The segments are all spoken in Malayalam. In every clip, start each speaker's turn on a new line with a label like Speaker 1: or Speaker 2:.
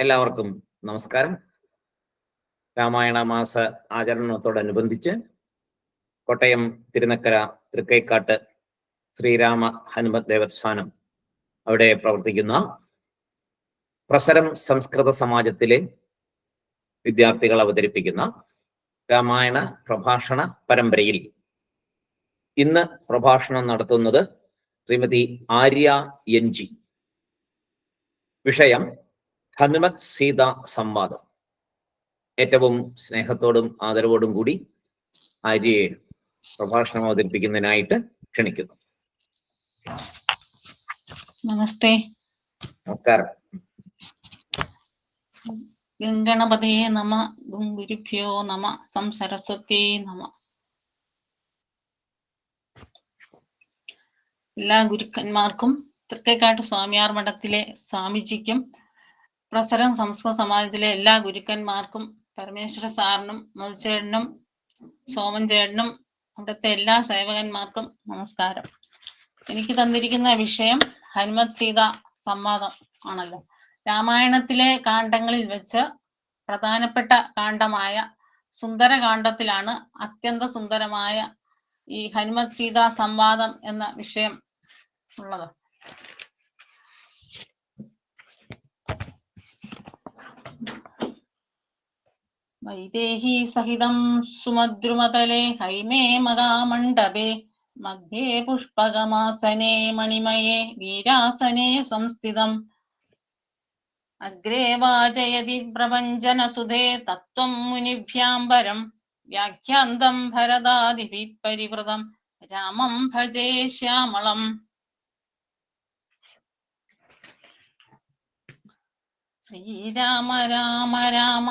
Speaker 1: എല്ലാവർക്കും നമസ്കാരം. രാമായണ മാസ ആചരണത്തോടനുബന്ധിച്ച് കോട്ടയം തിരുനക്കര തൃക്കൈക്കാട്ട് ശ്രീരാമ ഹനുമത് ദേവസ്ഥാനം അവിടെ പ്രവർത്തിക്കുന്ന പ്രസരം സംസ്കൃത സമാജത്തിലെ വിദ്യാർത്ഥികൾ അവതരിപ്പിക്കുന്ന രാമായണ പ്രഭാഷണ പരമ്പരയിൽ ഇന്ന് പ്രഭാഷണം നടത്തുന്നത് ശ്രീമതി ആര്യ എൻ വിഷയം ഹനുമത് സീത സംവാദം. ഏറ്റവും സ്നേഹത്തോടും ആദരവോടും കൂടി ആര്യയെ പ്രഭാഷണം അവതരിപ്പിക്കുന്നതിനായിട്ട് ക്ഷണിക്കുന്നു.
Speaker 2: നമസ്തേ.
Speaker 1: നമസ്കാരം.
Speaker 2: ഗംഗണപതയെ നമ ഗുരുഭ്യോ നമ സംസരസ്വത്യേ നമ. എല്ലാ ഗുരുക്കന്മാർക്കും തൃക്കേക്കാട്ട് സ്വാമിയാർ മഠത്തിലെ സ്വാമിജിക്കും പ്രസരം സംസ്കൃത സമാജത്തിലെ എല്ലാ ഗുരുക്കന്മാർക്കും പരമേശ്വര സാറിനും മധുചേട്ടനും സോമൻ ചേട്ടനും അവിടുത്തെ എല്ലാ സേവകന്മാർക്കും നമസ്കാരം. എനിക്ക് തന്നിരിക്കുന്ന വിഷയം ഹനുമത് സീത സംവാദം ആണല്ലോ. രാമായണത്തിലെ കാണ്ഡങ്ങളിൽ വെച്ച് പ്രധാനപ്പെട്ട കാണ്ഡമായ സുന്ദരകാന്ഡത്തിലാണ് അത്യന്ത സുന്ദരമായ ഈ ഹനുമത് സീത സംവാദം എന്ന വിഷയം ഉള്ളത്. വൈദേഹി സഹിതം സുമദ്രുമതലെ ഹൈമേ മകാമണ്ഡപേ മധ്യേ പുഷ്പകമാസനെ മണിമയേ വീരാസനെ സംസ്ഥിതം അഗ്രേ വാചയതി പ്രപഞ്ചനസുധേ തത്വം മുനിഭ്യാംബരം വ്യാഖ്യാന്തം ഭരതാദിഭി പരിവൃതം രാമം ഭജേ ശ്യാമളം ശ്രീരാമ രാമ രാമ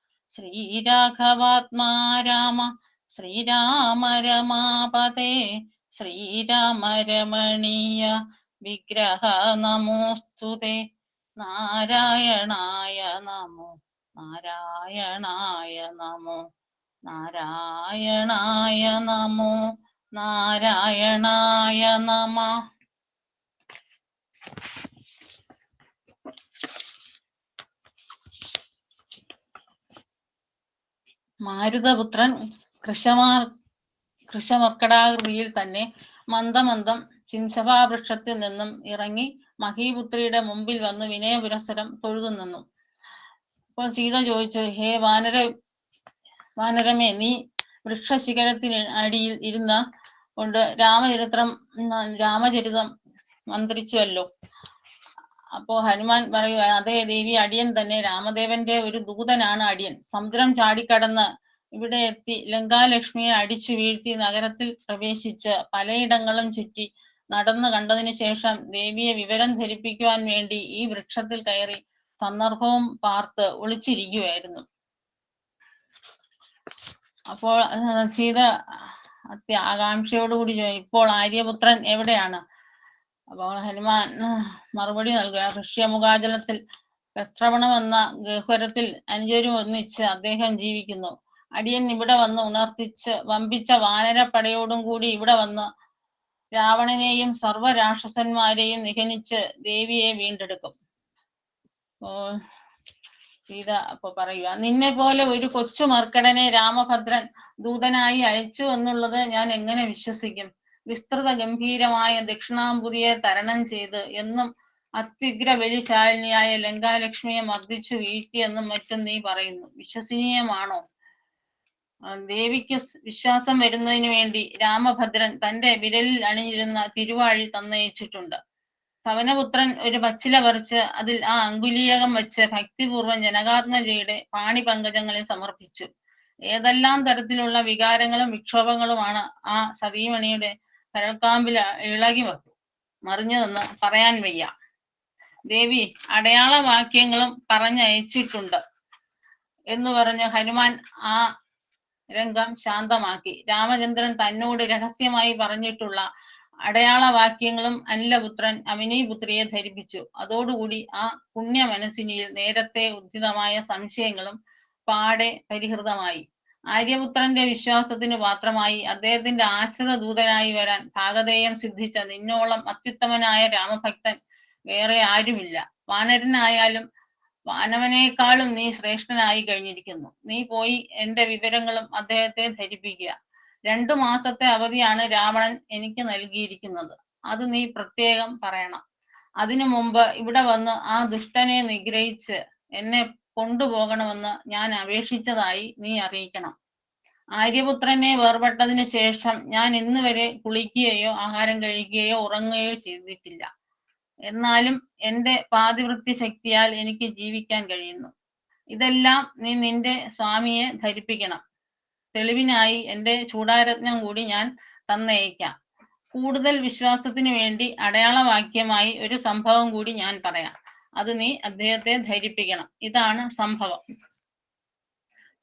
Speaker 2: ശ്രീരാഘവാത്മാ രാമ ശ്രീരാമ രമാപതേ ശ്രീരാമ രമണീയ വിഗ്രഹ നമോസ്തുതേ. നാരായണായ നമോ നാരായണായ നമോ നാരായണായ നമോ നാരായണായ നമ. മാരുതപുത്രൻ കൃഷമാ കൃഷമക്കടാകൃതിയിൽ തന്നെ മന്ദമന്ദം ചിംസഭാവൃക്ഷത്തിൽ നിന്നും ഇറങ്ങി മഹീപുത്രിയുടെ മുമ്പിൽ വന്ന് വിനയപുരസരം തൊഴുതു നിന്നു. അപ്പോൾ സീത ചോദിച്ചു ഹേ വാനര വാനരമേ നീ വൃക്ഷശിഖരത്തിന് അടിയിൽ ഇരുന്ന കൊണ്ട് രാമചരിത്രം രാമചരിതം മന്ത്രിച്ചുവല്ലോ. അപ്പോ ഹനുമാൻ പറയുക അതേ ദേവി അടിയൻ തന്നെ രാമദേവന്റെ ഒരു ദൂതനാണ് അടിയൻ. സമുദ്രം ചാടിക്കടന്ന് ഇവിടെ എത്തി ലങ്കാലക്ഷ്മിയെ അടിച്ചു വീഴ്ത്തി നഗരത്തിൽ പ്രവേശിച്ച് പലയിടങ്ങളും ചുറ്റി നടന്നു കണ്ടതിന് ശേഷം ദേവിയെ വിവരം ധരിപ്പിക്കുവാൻ വേണ്ടി ഈ വൃക്ഷത്തിൽ കയറി സന്ദർഭവും പാർത്ത് ഒളിച്ചിരിക്കുകയായിരുന്നു അപ്പോൾ സീത അത്യ ആകാംക്ഷയോടുകൂടി ഇപ്പോൾ ആര്യപുത്രൻ എവിടെയാണ്? അപ്പോൾ ഹനുമാൻ മറുപടി നൽകുക. ഋഷ്യമുഖാചലത്തിൽ പ്രശ്രവണം എന്ന ഗഹ്വരത്തിൽ അനുചരും ഒന്നിച്ച് അദ്ദേഹം ജീവിക്കുന്നു. അടിയൻ ഇവിടെ വന്ന് ഉണർത്തിച്ച് വമ്പിച്ച വാനരപ്പടയോടും കൂടി ഇവിടെ വന്ന് രാവണനെയും സർവ രാക്ഷസന്മാരെയും നിഹനിച്ച് ദേവിയെ വീണ്ടെടുക്കും. ഓ സീത അപ്പൊ പറയുക നിന്നെ പോലെ ഒരു കൊച്ചു മർക്കടനെ രാമഭദ്രൻ ദൂതനായി അയച്ചു എന്നുള്ളത് ഞാൻ എങ്ങനെ വിശ്വസിക്കും? വിസ്തൃത ഗംഭീരമായ ദക്ഷിണാംബുദിയെ തരണം ചെയ്ത് എന്നും അത്യുഗ്ര ബലിശാലിനിയായ ലങ്കാലക്ഷ്മിയെ മർദ്ദിച്ചു വീഴ്ത്തിയെന്നും മറ്റും നീ പറയുന്നു. വിശ്വസനീയമാണോ? ദേവിക്ക് വിശ്വാസം വരുന്നതിന് വേണ്ടി രാമഭദ്രൻ തന്റെ വിരലിൽ അണിഞ്ഞിരുന്ന തിരുവാഴി തന്നയിച്ചിട്ടുണ്ട്. പവനപുത്രൻ ഒരു പച്ചില പറിച്ച് അതിൽ ആ അങ്കുലീയകം വെച്ച് ഭക്തിപൂർവം ജനകാത്മജയുടെ പാണി പങ്കജങ്ങളിൽ സമർപ്പിച്ചു. ഏതെല്ലാം തരത്തിലുള്ള വികാരങ്ങളും വിക്ഷോഭങ്ങളുമാണ് ആ സതീമണിയുടെ കരൾക്കാമ്പിൽ ഇളകി വന്നു. മറിഞ്ഞതെന്ന് പറയാൻ വയ്യ. ദേവി അടയാള വാക്യങ്ങളും പറഞ്ഞയച്ചിട്ടുണ്ട് എന്ന് പറഞ്ഞ് ഹനുമാൻ ആ രംഗം ശാന്തമാക്കി. രാമചന്ദ്രൻ തന്നോട് രഹസ്യമായി പറഞ്ഞിട്ടുള്ള അടയാള വാക്യങ്ങളും അനിലപുത്രൻ അമിനീപുത്രിയെ ധരിപ്പിച്ചു. അതോടുകൂടി ആ പുണ്യ മനസ്സിനിയിൽ നേരത്തെ ഉദ്ധിതമായ സംശയങ്ങളും പാടെ പരിഹൃതമായി. ആര്യപുത്രന്റെ വിശ്വാസത്തിന് പാത്രമായി അദ്ദേഹത്തിന്റെ ആശ്രിത ദൂതനായി വരാൻ ഭാഗധേയം സിദ്ധിച്ച നിന്നോളം അത്യുത്തമനായ രാമഭക്തൻ വേറെ ആരുമില്ല. വാനരനായാലും വാനവനേക്കാളും നീ ശ്രേഷ്ഠനായി കഴിഞ്ഞിരിക്കുന്നു. നീ പോയി എന്റെ വിവരങ്ങളും അദ്ദേഹത്തെ ധരിപ്പിക്കുക. രണ്ടു മാസത്തെ അവധിയാണ് രാവണൻ എനിക്ക് നൽകിയിരിക്കുന്നത്. അത് നീ പ്രത്യേകം പറയണം. അതിനു മുമ്പ് ഇവിടെ വന്ന് ആ ദുഷ്ടനെ നിഗ്രഹിച്ച് എന്നെ കൊണ്ടുപോകണമെന്ന് ഞാൻ അപേക്ഷിച്ചതായി നീ അറിയിക്കണം. ആര്യപുത്രനെ വേർപെട്ടതിന് ശേഷം ഞാൻ ഇന്ന് വരെ കുളിക്കുകയോ ആഹാരം കഴിക്കുകയോ ഉറങ്ങുകയോ ചെയ്തിട്ടില്ല. എന്നാലും എന്റെ പാതിവൃത്തി ശക്തിയാൽ എനിക്ക് ജീവിക്കാൻ കഴിയുന്നു. ഇതെല്ലാം നീ നിന്റെ സ്വാമിയെ ധരിപ്പിക്കണം. തെളിവിനായി എന്റെ ചൂടാരത്നം കൂടി ഞാൻ തന്നയക്കാം. കൂടുതൽ വിശ്വാസത്തിന് വേണ്ടി അടയാളവാക്യമായി ഒരു സംഭവം കൂടി ഞാൻ പറയാം. അത് നീ അദ്ദേഹത്തെ ധരിപ്പിക്കണം. ഇതാണ് സംഭവം.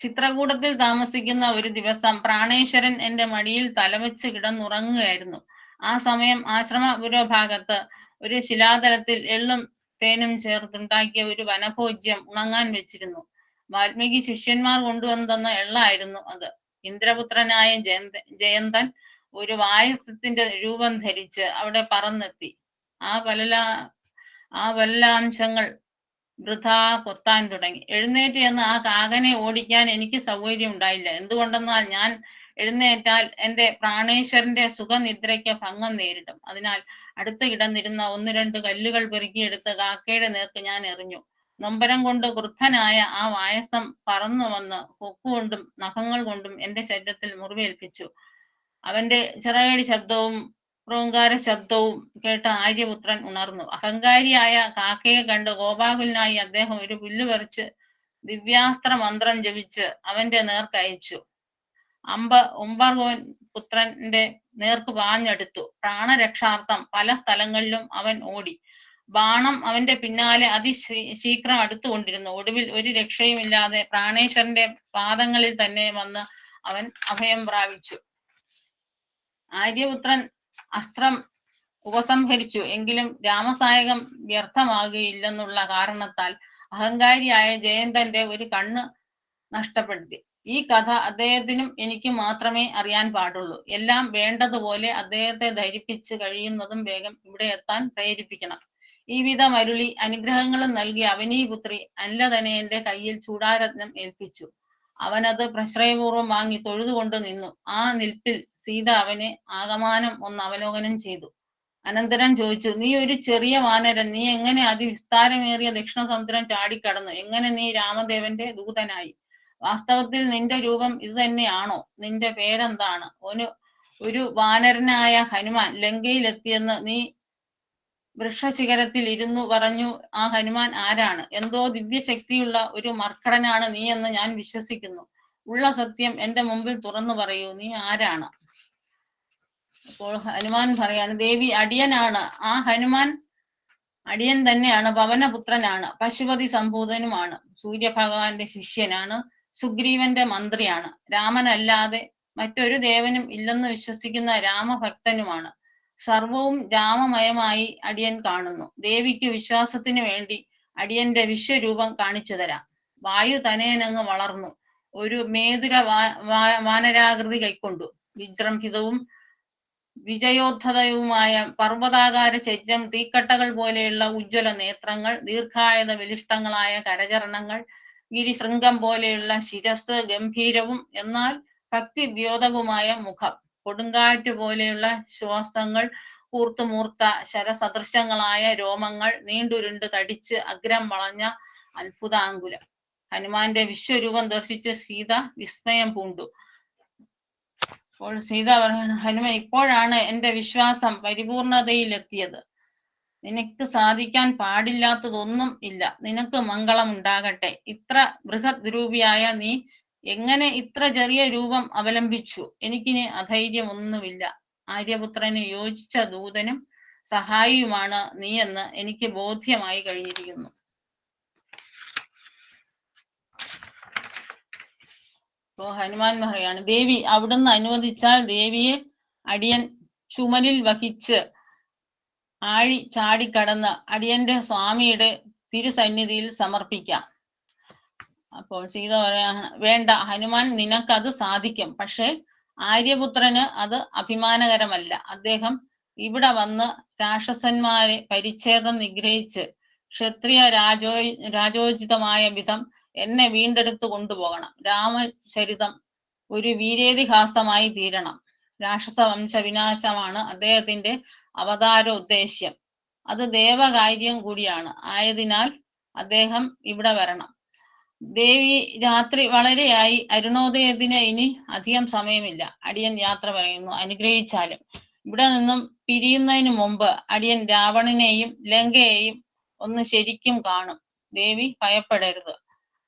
Speaker 2: ചിത്രകൂടത്തിൽ താമസിക്കുന്ന ഒരു ദിവസം പ്രാണേശ്വരൻ എന്റെ മടിയിൽ തലവെച്ച് കിടന്നുറങ്ങുകയായിരുന്നു. ആ സമയം ആശ്രമ പുരോഭാഗത്ത് ഒരു ശിലാതലത്തിൽ എള്ളും തേനും ചേർത്തുണ്ടാക്കിയ ഒരു വനഭോജ്യം ഉണങ്ങാൻ വെച്ചിരുന്നു. വാൽമീകി ശിഷ്യന്മാർ കൊണ്ടുവന്ന എള്ളായിരുന്നു അത്. ഇന്ദ്രപുത്രനായ ജയന്ത ജയന്തൻ ഒരു വായസത്തിന്റെ രൂപം ധരിച്ച് അവിടെ പറന്നെത്തി. ആ വലല ആ വല്ലാംശങ്ങൾ വൃഥാ കൊത്താൻ തുടങ്ങി. എഴുന്നേറ്റ് എന്ന് ആ കാകനെ ഓടിക്കാൻ എനിക്ക് സൗകര്യം ഉണ്ടായില്ല. എന്തുകൊണ്ടെന്നാൽ ഞാൻ എഴുന്നേറ്റാൽ എന്റെ പ്രാണേശ്വരന്റെ സുഖനിദ്രയ്ക്ക് ഭംഗം നേരിടും. അതിനാൽ അടുത്ത് കിടന്നിരുന്ന ഒന്ന് രണ്ട് കല്ലുകൾ പെറുക്കിയെടുത്ത് കാക്കയുടെ നേർക്ക് ഞാൻ എറിഞ്ഞു. നൊമ്പരം കൊണ്ട് വൃദ്ധനായ ആ വായസം പറന്നു വന്ന് കൊക്കുകൊണ്ടും നഖങ്ങൾ കൊണ്ടും എന്റെ ശരീരത്തിൽ മുറിവേൽപ്പിച്ചു. അവന്റെ ചിറകടി ശബ്ദവും പ്രൂങ്കാര ശബ്ദവും കേട്ട ആര്യപുത്രൻ ഉണർന്നു അഹങ്കാരിയായ കാക്കയെ കണ്ട് ഗോപാകുലനായി അദ്ദേഹം ഒരു പുല്ല് പറിച്ച് ദിവ്യാസ്ത്ര മന്ത്രം ജപിച്ച് അവന്റെ നേർക്കയച്ചു അമ്പ ഉംബർഗോൻ പുത്രന്റെ നേർക്ക് പാഞ്ഞെടുത്തു പ്രാണരക്ഷാർത്ഥം പല സ്ഥലങ്ങളിലും അവൻ ഓടി ബാണം അവന്റെ പിന്നാലെ അതിശീഘ്രം അടുത്തുകൊണ്ടിരുന്നു ഒടുവിൽ ഒരു രക്ഷയുമില്ലാതെ പ്രാണേശ്വരന്റെ പാദങ്ങളിൽ തന്നെ വന്ന് അവൻ അഭയം പ്രാപിച്ചു ആര്യപുത്രൻ അസ്ത്രം ഉപസംഹരിച്ചു. എങ്കിലും രാമസായകം വ്യർത്ഥമാകുകയില്ലെന്നുള്ള കാരണത്താൽ അഹങ്കാരിയായ ജയന്തന്റെ ഒരു കണ്ണ് നഷ്ടപ്പെടുത്തി. ഈ കഥ അദ്ദേഹത്തിനും എനിക്ക് മാത്രമേ അറിയാൻ പാടുള്ളൂ. എല്ലാം വേണ്ടതുപോലെ അദ്ദേഹത്തെ ധരിപ്പിച്ച് കഴിയുന്നതും വേഗം ഇവിടെ എത്താൻ പ്രേരിപ്പിക്കണം. ഈ വിധം അരുളി അനുഗ്രഹങ്ങളും നൽകി അവനീപുത്രി അല്ലതനയന്റെ കയ്യിൽ ചൂടാരത്നം ഏൽപ്പിച്ചു. അവനത് പ്രശ്രയപൂർവം വാങ്ങി തൊഴുതുകൊണ്ട് നിന്നു. ആ നിൽപ്പിൽ സീത അവനെ ആകമാനം ഒന്ന് അവലോകനം ചെയ്തു. അനന്തരം ചോദിച്ചു നീ ഒരു ചെറിയ വാനരൻ. നീ എങ്ങനെ അതിവിസ്താരമേറിയ ദക്ഷിണ സമുദ്രം ചാടിക്കടന്നു? എങ്ങനെ നീ രാമദേവന്റെ ദൂതനായി? വാസ്തവത്തിൽ നിന്റെ രൂപം ഇത് തന്നെയാണോ? നിന്റെ പേരെന്താണ്? ഒരു ഒരു വാനരനായ ഹനുമാൻ ലങ്കയിലെത്തിയെന്ന് നീ വൃക്ഷശിഖരത്തിൽ ഇരുന്നു പറഞ്ഞു ആ ഹനുമാൻ ആരാണ്? എന്തോ ദിവ്യശക്തിയുള്ള ഒരു മർക്കടനാണ് നീ എന്ന് ഞാൻ വിശ്വസിക്കുന്നു. ഉള്ള സത്യം എന്റെ മുമ്പിൽ തുറന്നു പറയൂ നീ ആരാണ്? അപ്പോൾ ഹനുമാൻ പറയാണ് ദേവി അടിയനാണ്. ആ ഹനുമാൻ അടിയൻ തന്നെയാണ് പവനപുത്രനാണ് പശുപതി സംഭൂതനുമാണ് സൂര്യഭഗവാന്റെ ശിഷ്യനാണ് സുഗ്രീവന്റെ മന്ത്രിയാണ്. രാമനല്ലാതെ മറ്റൊരു ദേവനും ഇല്ലെന്ന് വിശ്വസിക്കുന്ന രാമഭക്തനുമാണ്. സർവവും രാമമയമായി അടിയൻ കാണുന്നു. ദേവിക്ക് വിശ്വാസത്തിന് വേണ്ടി അടിയന്റെ വിശ്വരൂപം കാണിച്ചു തരാം. വായു തനേനങ്ങ് വളർന്നു. ഒരു മേതുര വാനരാകൃതി കൈക്കൊണ്ടു. വിജൃംഭിതവും വിജയോദ്ധതയുമായ പർവതാകാര ശരീരം തീക്കട്ടകൾ പോലെയുള്ള ഉജ്ജ്വല നേത്രങ്ങൾ ദീർഘായത വിലിഷ്ടങ്ങളായ കരചരണങ്ങൾ ഗിരിശൃംഗം പോലെയുള്ള ശിരസ് ഗംഭീരവും എന്നാൽ ഭക്തി ദ്യോതകുമായ മുഖം. കൊടുങ്കാറ്റ് പോലെയുള്ള ശ്വാസങ്ങൾ കൂർത്തുമൂർത്ത ശരസദൃശങ്ങളായ രോമങ്ങൾ നീണ്ടുരുണ്ട് തടിച്ച് അഗ്രം വളഞ്ഞ അത്ഭുതാങ്കുലം. ഹനുമാന്റെ വിശ്വരൂപം ദർശിച്ച് സീത വിസ്മയം പൂണ്ടു. അപ്പോൾ സീത പറയാണ് ഹനുമ ഇപ്പോഴാണ് എന്റെ വിശ്വാസം പരിപൂർണതയിലെത്തിയത്. നിനക്ക് സാധിക്കാൻ പാടില്ലാത്തതൊന്നും ഇല്ല. നിനക്ക് മംഗളം ഉണ്ടാകട്ടെ. ഇത്ര ബൃഹദ് രൂപിയായ നീ എങ്ങനെ ഇത്ര ചെറിയ രൂപം അവലംബിച്ചു? എനിക്കിനി അധൈര്യമൊന്നുമില്ല. ആര്യപുത്രന് യോജിച്ച ദൂതനും സഹായിയുമാണ് നീയെന്ന് എനിക്ക് ബോധ്യമായി കഴിഞ്ഞിരിക്കുന്നു. ഓ ഹനുമാൻ പറയാണ് ദേവി അവിടുന്ന് അനുവദിച്ചാൽ ദേവിയെ അടിയൻ ചുമലിൽ വഹിച്ച് ആഴി ചാടിക്കടന്ന് അടിയന്റെ സ്വാമിയുടെ തിരുസന്നിധിയിൽ സമർപ്പിക്കാം. അപ്പോൾ സീത പറയാ വേണ്ട ഹനുമാൻ നിനക്കത് സാധിക്കും. പക്ഷേ ആര്യപുത്രന് അത് അഭിമാനകരമല്ല. അദ്ദേഹം ഇവിടെ വന്ന് രാക്ഷസന്മാരെ പരിച്ഛേദം നിഗ്രഹിച്ച് ക്ഷത്രിയ രാജോ രാജോചിതമായ വിധം എന്നെ വീണ്ടെടുത്തു കൊണ്ടുപോകണം. രാമചരിതം ഒരു വീരേതിഹാസമായി തീരണം. രാക്ഷസ വംശ വിനാശമാണ് അദ്ദേഹത്തിന്റെ അവതാര ഉദ്ദേശ്യം. അത് ദേവകാര്യം കൂടിയാണ്. ആയതിനാൽ അദ്ദേഹം ഇവിടെ വരണം. ദേവി രാത്രി വളരെയായി. അരുണോദയത്തിന് ഇനി അധികം സമയമില്ല. അടിയൻ യാത്ര പറയുന്നു. അനുഗ്രഹിച്ചാലും. ഇവിടെ നിന്നും പിരിയുന്നതിന് മുമ്പ് അടിയൻ രാവണനെയും ലങ്കയെയും ഒന്ന് ശരിക്കും കാണും. ദേവി ഭയപ്പെടരുത്.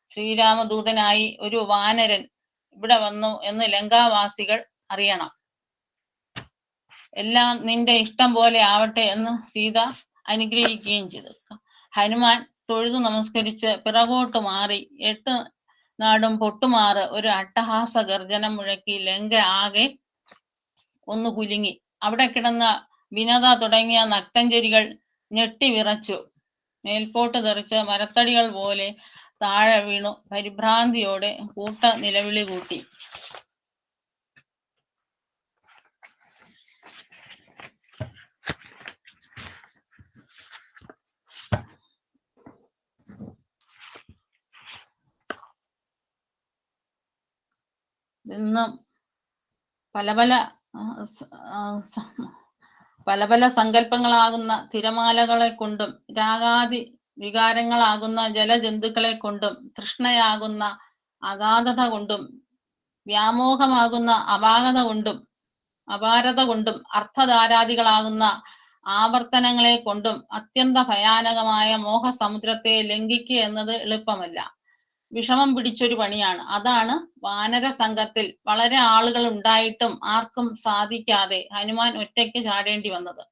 Speaker 2: ശ്രീരാമദൂതനായി ഒരു വാനരൻ ഇവിടെ വന്നു എന്ന് ലങ്കാവാസികൾ അറിയണം. എല്ലാം നിന്റെ ഇഷ്ടം പോലെ ആവട്ടെ എന്ന് സീത അനുഗ്രഹിക്കുകയും ചെയ്തു. ഹനുമാൻ തൊഴുതു നമസ്കരിച്ച് പിറകോട്ട് മാറി എട്ട് നാടും പൊട്ടുമാറ് ഒരു അട്ടഹാസ ഗർജനം മുഴക്കി ലങ്ക ആകെ ഒന്ന് കുലുങ്ങി. അവിടെ കിടന്ന വിനത തുടങ്ങിയ നക്തഞ്ചരികൾ ഞെട്ടി വിറച്ചു. മേൽപോട്ട് തെറിച്ച് മരത്തടികൾ പോലെ താഴെ വീണു. പരിഭ്രാന്തിയോടെ കൂട്ട നിലവിളി കൂട്ടി. ഇന്നും പല പല പല പല സങ്കല്പങ്ങളാകുന്ന തിരമാലകളെ കൊണ്ടും രാഗാദി വികാരങ്ങളാകുന്ന ജലജന്തുക്കളെ കൊണ്ടും തൃഷ്ണയാകുന്ന അഗാധത കൊണ്ടും വ്യാമോഹമാകുന്ന അപാകത കൊണ്ടും അപാരത കൊണ്ടും അർത്ഥധാരാദികളാകുന്ന ആവർത്തനങ്ങളെ കൊണ്ടും അത്യന്ത ഭയാനകമായ മോഹസമുദ്രത്തെ ലംഘിക്കുക എന്നത് എളുപ്പമല്ല. വിഷമം പിടിച്ചൊരു പണിയാണ്. അതാണ് വാനര സംഘത്തിൽ വളരെ ആളുകൾ ഉണ്ടായിട്ടും ആർക്കും സാധിക്കാതെ ഹനുമാൻ ഒറ്റയ്ക്ക് ചാടേണ്ടി വന്നത്.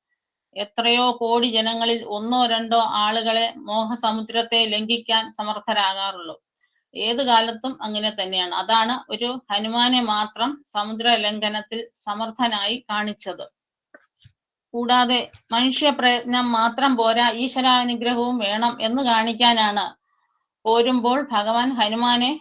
Speaker 2: എത്രയോ കോടി ജനങ്ങളിൽ ഒന്നോ രണ്ടോ ആളുകളെ മോഹസമുദ്രത്തെ ലംഘിക്കാൻ സമർത്ഥരാകാറുള്ളൂ. ഏത് കാലത്തും അങ്ങനെ തന്നെയാണ്. അതാണ് ഒരു ഹനുമാനെ മാത്രം സമുദ്ര ലംഘനത്തിൽ സമർത്ഥനായി കാണിച്ചത്. കൂടാതെ മനുഷ്യ പ്രയത്നം മാത്രം പോരാ ഈശ്വരാനുഗ്രഹവും വേണം എന്ന് കാണിക്കാനാണ് പോരുമ്പോൾ ഭഗവാൻ ഹനുമാനെ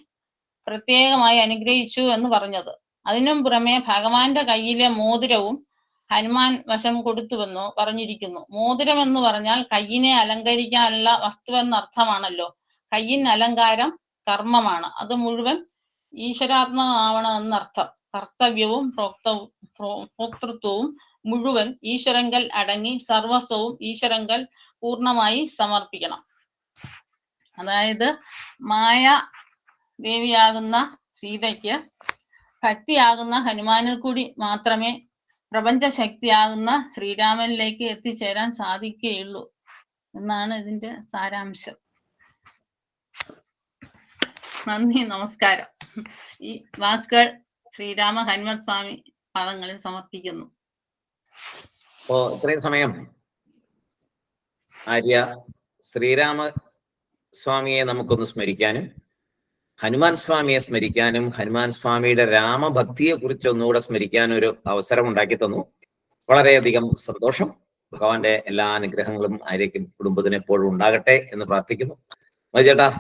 Speaker 2: പ്രത്യേകമായി അനുഗ്രഹിച്ചു എന്ന് പറഞ്ഞത്. അതിനും പുറമെ ഭഗവാന്റെ കയ്യിലെ മോതിരവും ഹനുമാൻ വശം കൊടുത്തുവെന്നു പറഞ്ഞിരിക്കുന്നു. മോതിരം എന്ന് പറഞ്ഞാൽ കയ്യിനെ അലങ്കരിക്കാനുള്ള വസ്തു എന്നർത്ഥമാണല്ലോ കയ്യിൻ അലങ്കാരം കർമ്മമാണ്. അത് മുഴുവൻ ഈശ്വരാത്മകമാവണമെന്നർത്ഥം കർത്തവ്യവും ഭോക്തൃത്വവും മുഴുവൻ ഈശ്വരങ്കൽ അടങ്ങി സർവസ്വവും ഈശ്വരങ്കൽ പൂർണമായി സമർപ്പിക്കണം. അതായത് മായ ദേവിയാകുന്ന സീതയ്ക്ക് ഭക്തിയാകുന്ന ഹനുമാനിൽ കൂടി മാത്രമേ പ്രപഞ്ച ശക്തിയാകുന്ന ശ്രീരാമനിലേക്ക് എത്തിച്ചേരാൻ സാധിക്കുകയുള്ളൂ എന്നാണ് ഇതിന്റെ സാരാംശം. നന്ദി നമസ്കാരം. ഈ വാക്കുകൾ ശ്രീരാമ ഹനുമത് സ്വാമി പാദങ്ങളിൽ സമർപ്പിക്കുന്നു.
Speaker 1: ഇത്രയും സമയം ആര്യ ശ്രീരാമ സ്വാമിയെ നമുക്കൊന്ന് സ്മരിക്കാനും ഹനുമാൻ സ്വാമിയെ സ്മരിക്കാനും ഹനുമാൻ സ്വാമിയുടെ രാമഭക്തിയെ കുറിച്ച് ഒന്നുകൂടെ സ്മരിക്കാനും ഒരു അവസരം ഉണ്ടാക്കി തന്നു. വളരെയധികം സന്തോഷം. ഭഗവാന്റെ എല്ലാ അനുഗ്രഹങ്ങളും ആയിരിക്കും കുടുംബത്തിന് എപ്പോഴും ഉണ്ടാകട്ടെ എന്ന് പ്രാർത്ഥിക്കുന്നു. മതിചേട്ടാ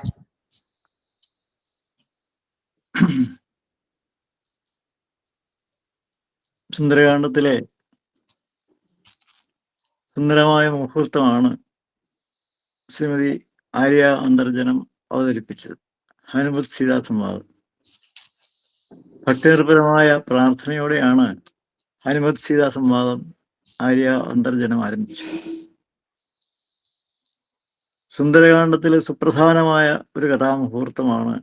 Speaker 3: സുന്ദരകാന്ഡത്തിലെ സുന്ദരമായ മുഹൂർത്തമാണ് ശ്രീമതി ആര്യ അന്തർജനം അവതരിപ്പിച്ചത്. ഹനുമത് സീതാസംവാദം. ഭക്തിനിർഭരമായ പ്രാർത്ഥനയോടെയാണ് ഹനുമത് സീതാ സംവാദം ആര്യ അന്തർജനം ആരംഭിച്ചത്. സുന്ദരകാന്ഡത്തിലെ സുപ്രധാനമായ ഒരു കഥാമുഹൂർത്തമാണ്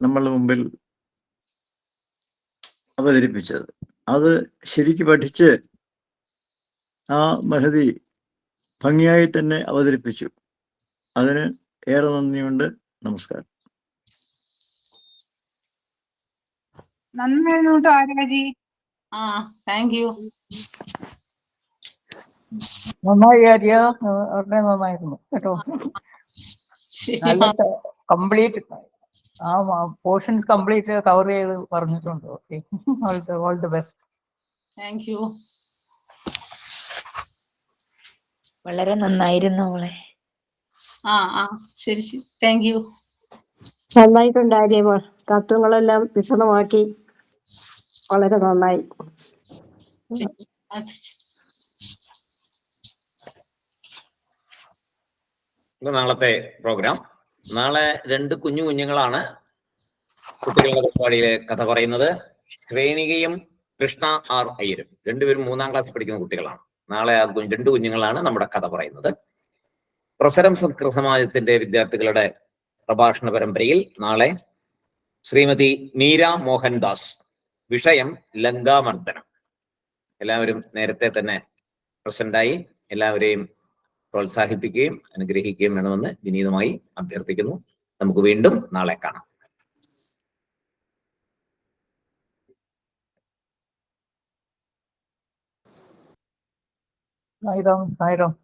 Speaker 3: നമ്മളുടെ മുമ്പിൽ അവതരിപ്പിച്ചത്. അത് ശരിക്ക് പഠിച്ച് ആ മഹതി ഭംഗിയായി തന്നെ അവതരിപ്പിച്ചു. അതിന് ഏറെ നന്ദിയുണ്ട്. നമസ്കാരം.
Speaker 4: നന്നായിരുന്നു കേട്ടോ ആര്യജി
Speaker 2: ആ താങ്ക് യു
Speaker 5: നന്നായി ആര്യ. വളരെ നന്നായിരുന്നു. കേട്ടോ? കംപ്ലീറ്റ് ആ പോർഷൻസ് കംപ്ലീറ്റ് കവർ ചെയ്ത് പറഞ്ഞിട്ടുണ്ട്. Okay all the best
Speaker 2: thank you
Speaker 4: വളരെ നന്നായിരുന്നു മോളെ.
Speaker 2: ആ ആ ശരി ശരി. താങ്ക് യു
Speaker 6: നന്നായിട്ടുണ്ട് ആര്യമോൾ തത്വങ്ങളെല്ലാം വിശദമാക്കി. വളരെ നന്നായി.
Speaker 1: നാളത്തെ പ്രോഗ്രാം നാളെ രണ്ട് കുഞ്ഞു കുഞ്ഞുങ്ങളാണ് കുട്ടികളുടെ പരിപാടിയിലെ കഥ പറയുന്നത്. ശ്രേണികയും കൃഷ്ണ ആർ അയ്യരും. രണ്ടുപേരും മൂന്നാം ക്ലാസ് പഠിക്കുന്ന കുട്ടികളാണ്. നാളെ ആ രണ്ട് കുഞ്ഞുങ്ങളാണ് നമ്മുടെ കഥ പറയുന്നത്. പ്രസരം സംസ്കൃത സമാജത്തിന്റെ വിദ്യാർത്ഥികളുടെ പ്രഭാഷണ പരമ്പരയിൽ നാളെ ശ്രീമതി മീര മോഹൻദാസ് വിഷയം ലങ്കാമർദ്ദനം എല്ലാവരും നേരത്തെ തന്നെ പ്രസന്റായി എല്ലാവരെയും പ്രോത്സാഹിപ്പിക്കുകയും അനുഗ്രഹിക്കുകയും വേണമെന്ന് വിനീതമായി അഭ്യർത്ഥിക്കുന്നു. നമുക്ക് വീണ്ടും നാളെ കാണാം.
Speaker 5: Sairam,
Speaker 4: Sairam.